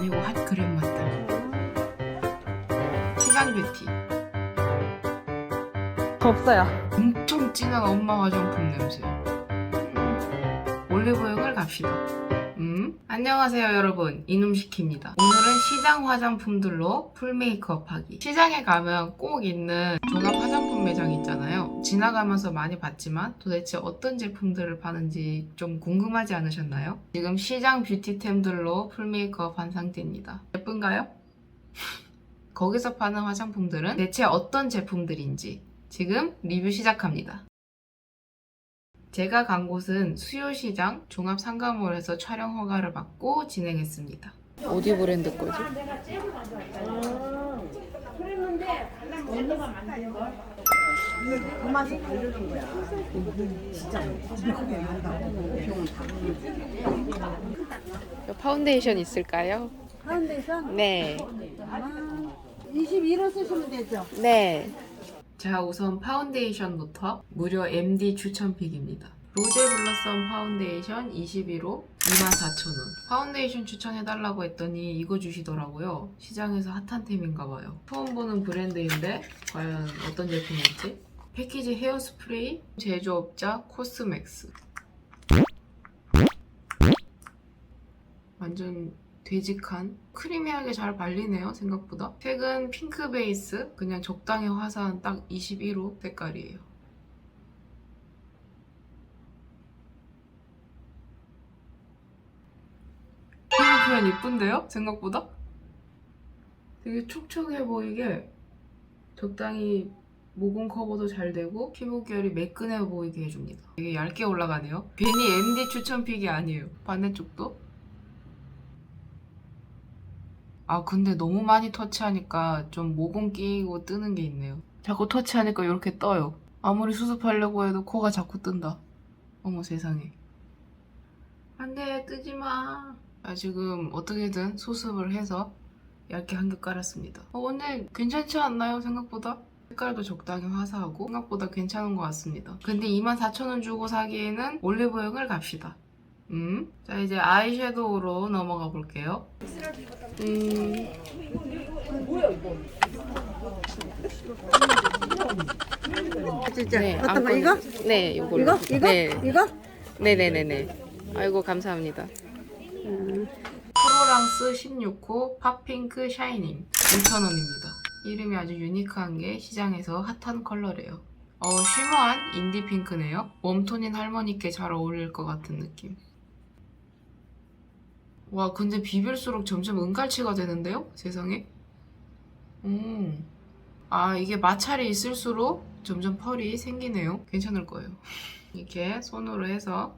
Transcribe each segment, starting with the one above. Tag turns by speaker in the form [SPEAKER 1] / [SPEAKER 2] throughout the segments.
[SPEAKER 1] 아니고 핫크림 맛템 시장 뷰티
[SPEAKER 2] 없어요.
[SPEAKER 1] 엄청 진한 엄마 화장품 냄새 음. 올리브영을 갑시다 음? 안녕하세요 여러분 이놈시키입니다 오늘은 시장 화장품들로 풀 메이크업 하기 시장에 가면 꼭 있는 종합 화장품 매장 있잖아요 지나가면서 많이 봤지만 도대체 어떤 제품들을 파는지 좀 궁금하지 않으셨나요? 지금 시장 뷰티템들로 풀 메이크업 한 상태입니다 예쁜가요? 거기서 파는 화장품들은 대체 어떤 제품들인지 지금 리뷰 시작합니다. 제가 간 곳은 수요시장 종합상가몰에서 촬영 허가를 받고 진행했습니다. 어디 브랜드 거지?
[SPEAKER 3] 그 맛이 다르는 거야. 진짜 크게 난다고. 비용은 다
[SPEAKER 1] 파운데이션 있을까요?
[SPEAKER 3] 파운데이션
[SPEAKER 1] 네.
[SPEAKER 3] 21호 쓰시면 되죠.
[SPEAKER 1] 네. 자, 우선 파운데이션부터 무려 MD 추천픽입니다. 로제 블러썸 파운데이션 21호 24,000원. 파운데이션 추천해달라고 했더니 이거 주시더라고요. 시장에서 핫한 템인가봐요. 처음 보는 브랜드인데 과연 어떤 제품일지? 패키지 헤어스프레이 제조업자 코스맥스. 완전 되직한 크리미하게 잘 발리네요 생각보다. 색은 핑크 베이스 그냥 적당히 화사한 딱 21호 색깔이에요. 피부 표현 이쁜데요? 생각보다? 되게 촉촉해 보이게 적당히 모공 커버도 잘 되고 피부 결이 매끈해 보이게 해줍니다. 되게 얇게 올라가네요. 괜히 MD 추천 픽이 아니에요. 반대 쪽도 아 근데 너무 많이 터치하니까 좀 모공 끼고 뜨는 게 있네요. 자꾸 터치하니까 이렇게 떠요. 아무리 수습하려고 해도 코가 자꾸 뜬다. 어머 세상에. 안돼 뜨지 마. 아 지금 어떻게든 수습을 해서 얇게 한 겹 깔았습니다. 어, 근데 괜찮지 않나요? 생각보다? 색깔도 적당히 화사하고 생각보다 괜찮은 것 같습니다. 근데 24,000원 주고 사기에는 올리브영을 갑시다 음? 자 이제 아이섀도우로 넘어가 볼게요 음,
[SPEAKER 3] 진짜
[SPEAKER 1] 네,
[SPEAKER 3] 어떤 거 이거?
[SPEAKER 1] 네, 이걸로.
[SPEAKER 3] 이거? 이거?
[SPEAKER 1] 네.
[SPEAKER 3] 이거?
[SPEAKER 1] 네네네네. 아이고, 감사합니다.
[SPEAKER 3] 음.
[SPEAKER 1] 프로랑스 16호 팝핑크 샤이닝 5,000원입니다. 이름이 아주 유니크한 게 시장에서 핫한 컬러래요. 어, 쉬머한 인디 핑크네요. 웜톤인 할머니께 잘 어울릴 것 같은 느낌. 와, 근데 비빌수록 점점 은갈치가 되는데요? 세상에? 음. 아, 이게 마찰이 있을수록 점점 펄이 생기네요. 괜찮을 거예요. 이렇게 손으로 해서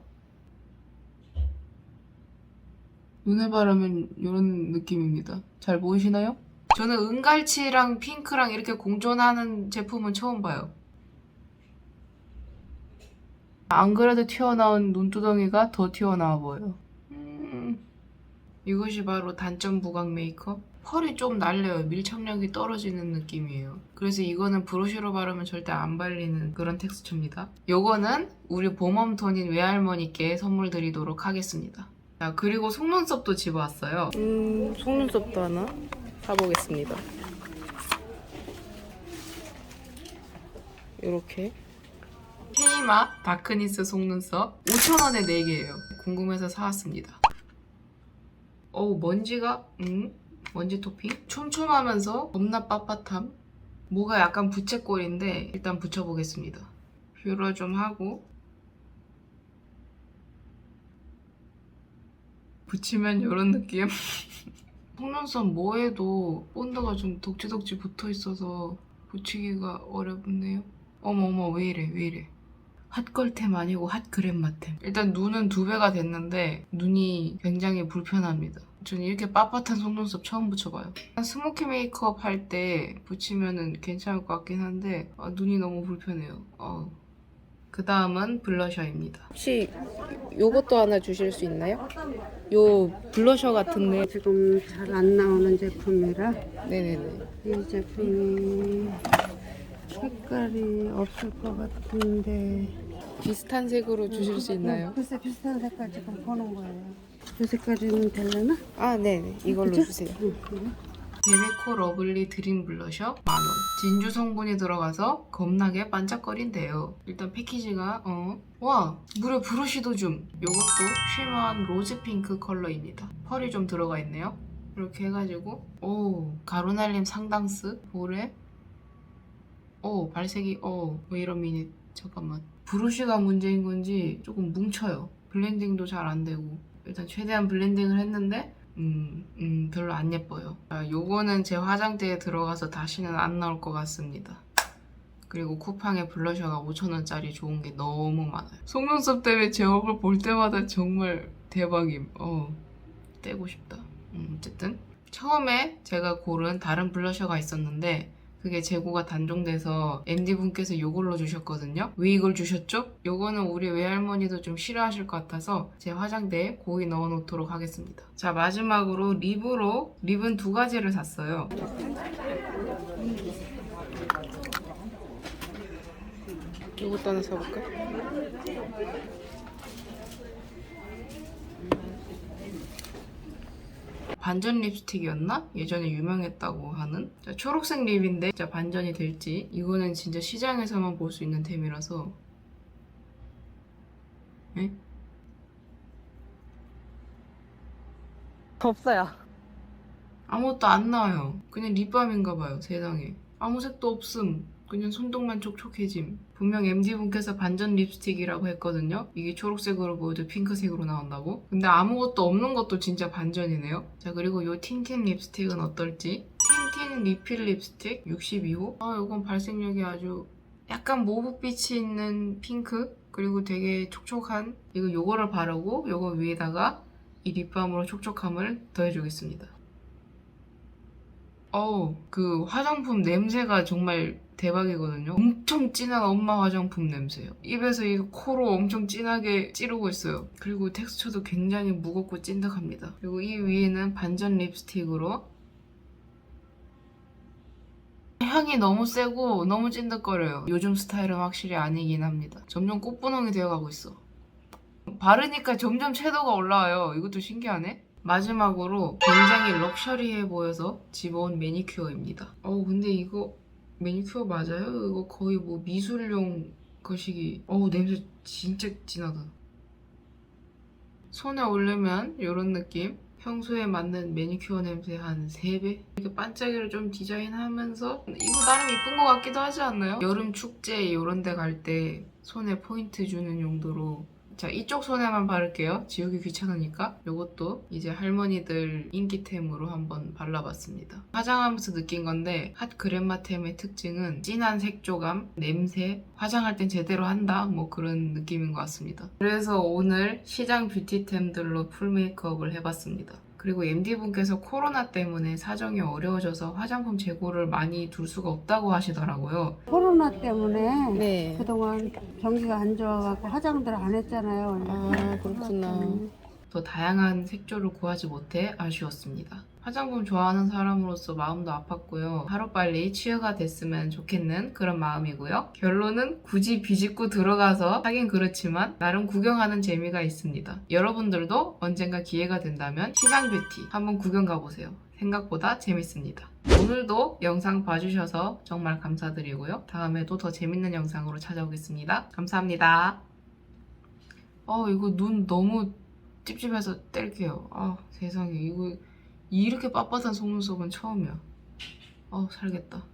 [SPEAKER 1] 눈에 바르면 이런 느낌입니다. 잘 보이시나요? 저는 은갈치랑 핑크랑 이렇게 공존하는 제품은 처음 봐요. 안 그래도 튀어나온 눈두덩이가 더 튀어나와 보여요. 음, 이것이 바로 단점 부각 메이크업? 펄이 좀 날려요. 밀착력이 떨어지는 느낌이에요. 그래서 이거는 브러쉬로 바르면 절대 안 발리는 그런 텍스처입니다. 요거는 우리 봄웜톤인 외할머니께 선물 드리도록 하겠습니다. 자, 그리고 속눈썹도 집어왔어요. 음, 속눈썹도 하나 사보겠습니다. 이렇게. 헤이마 다크니스 속눈썹 5,000원에 4개예요. 궁금해서 사왔습니다. 어우, 먼지가, 음, 먼지 토핑? 촘촘하면서 겁나 빳빳함? 뭐가 약간 부채꼴인데 일단 붙여보겠습니다. 뷰러 좀 하고 붙이면 이런 느낌? 속눈썹 뭐해도 본드가 좀 덕지덕지 붙어있어서 붙이기가 어렵네요. 어머어머 왜 이래 왜 이래. 핫걸템 아니고 핫그램 맛템. 일단 눈은 두 배가 됐는데 눈이 굉장히 불편합니다. 저는 이렇게 빳빳한 속눈썹 처음 붙여봐요. 스모키 메이크업 할 때 붙이면은 괜찮을 것 같긴 한데 아, 눈이 너무 불편해요. 어. 그 다음은 블러셔입니다. 혹시 요것도 하나 주실 수 있나요? 요 블러셔 같은데
[SPEAKER 3] 지금 잘 안 나오는 제품이라
[SPEAKER 1] 네네네.
[SPEAKER 3] 이 제품이 색깔이 없을 것 같은데
[SPEAKER 1] 비슷한 색으로 주실 수 있나요?
[SPEAKER 3] 글쎄 비슷한 색깔 지금 보는 거예요. 이 색깔은 될려나?
[SPEAKER 1] 아, 네네. 이걸로
[SPEAKER 3] 그쵸?
[SPEAKER 1] 주세요.
[SPEAKER 3] 응.
[SPEAKER 1] 베베코 러블리 드림 블러셔 만원. 진주 성분이 들어가서 겁나게 반짝거린대요. 일단 패키지가 어. 와 무려 브러쉬도 좀. 요것도 쉬머한 로즈 핑크 컬러입니다. 펄이 좀 들어가 있네요. 이렇게 해가지고 오 가루날림 상당스 볼에 오 발색이 어 왜 이런 미니 잠깐만 브러쉬가 문제인 건지 조금 뭉쳐요. 블렌딩도 잘 안 되고 일단 최대한 블렌딩을 했는데 음, 음, 별로 안 예뻐요. 아, 요거는 제 화장대에 들어가서 다시는 안 나올 것 같습니다. 그리고 쿠팡에 블러셔가 5천원짜리 좋은 게 너무 많아요. 속눈썹 때문에 제 얼굴 볼 때마다 정말 대박임. 어, 떼고 싶다. 음, 어쨌든. 처음에 제가 고른 다른 블러셔가 있었는데, 그게 재고가 단종돼서 MD분께서 요걸로 주셨거든요. 왜 이걸 주셨죠? 요거는 우리 외할머니도 좀 싫어하실 것 같아서 제 화장대에 고이 넣어 놓도록 하겠습니다. 자 마지막으로 립으로 립은 두 가지를 샀어요. 이것도 하나 사볼까? 반전 립스틱이었나? 예전에 유명했다고 하는 자, 초록색 립인데 진짜 반전이 될지 이거는 진짜 시장에서만 볼 수 있는 템이라서 에?
[SPEAKER 3] 없어요.
[SPEAKER 1] 아무것도 안 나와요 그냥 립밤인가 봐요 세상에 아무 색도 없음 그냥 손동만 촉촉해짐. 분명 MD분께서 반전 립스틱이라고 했거든요. 이게 초록색으로 보여도 핑크색으로 나온다고? 근데 아무것도 없는 것도 진짜 반전이네요. 자 그리고 요 틴틴 립스틱은 어떨지? 틴틴 리필 립스틱 62호? 아 이건 발색력이 아주 약간 모브빛이 있는 핑크? 그리고 되게 촉촉한? 이거 요거를 바르고 요거 위에다가 이 립밤으로 촉촉함을 더해주겠습니다. 어우, 그 화장품 냄새가 정말 대박이거든요. 엄청 진한 엄마 화장품 냄새요. 입에서 이 코로 엄청 진하게 찌르고 있어요. 그리고 텍스처도 굉장히 무겁고 찐득합니다. 그리고 이 위에는 반전 립스틱으로 향이 너무 세고 너무 찐득거려요. 요즘 스타일은 확실히 아니긴 합니다. 점점 꽃분홍이 되어가고 있어. 바르니까 점점 채도가 올라와요. 이것도 신기하네. 마지막으로 굉장히 럭셔리해 보여서 집어온 매니큐어입니다. 어 근데 이거 매니큐어 맞아요? 이거 거의 뭐 미술용 거시기. 어우 냄새 진짜 진하다. 손에 올리면 이런 느낌. 평소에 맞는 매니큐어 냄새 한 3배? 이렇게 반짝이를 좀 디자인하면서 이거 나름 이쁜 것 같기도 하지 않나요? 여름 축제 이런 데 갈 때 손에 포인트 주는 용도로 자 이쪽 손에만 바를게요. 지우기 귀찮으니까. 이것도 이제 할머니들 인기템으로 한번 발라봤습니다. 화장하면서 느낀 건데 핫 그랜마템의 특징은 진한 색조감, 냄새 화장할 땐 제대로 한다. 뭐 그런 느낌인 것 같습니다. 그래서 오늘 시장 뷰티템들로 풀 메이크업을 해봤습니다. 그리고 MD분께서 코로나 때문에 사정이 어려워져서 화장품 재고를 많이 둘 수가 없다고 하시더라고요.
[SPEAKER 3] 코로나 때문에
[SPEAKER 1] 네.
[SPEAKER 3] 그동안 경기가 안 좋아갖고 화장들 안 했잖아요.
[SPEAKER 1] 아, 그렇구나. 더 다양한 색조를 구하지 못해 아쉬웠습니다. 화장품 좋아하는 사람으로서 마음도 아팠고요. 하루빨리 취해가 됐으면 좋겠는 그런 마음이고요. 결론은 굳이 비집고 들어가서 하긴 그렇지만 나름 구경하는 재미가 있습니다. 여러분들도 언젠가 기회가 된다면 시장 뷰티 한번 구경 가보세요. 생각보다 재밌습니다. 오늘도 영상 봐주셔서 정말 감사드리고요. 다음에도 더 재밌는 영상으로 찾아오겠습니다. 감사합니다. 어, 이거 눈 너무 찝찝해서 뗄게요. 아, 세상에. 이거 이렇게 빳빳한 속눈썹은 처음이야. 어, 살겠다.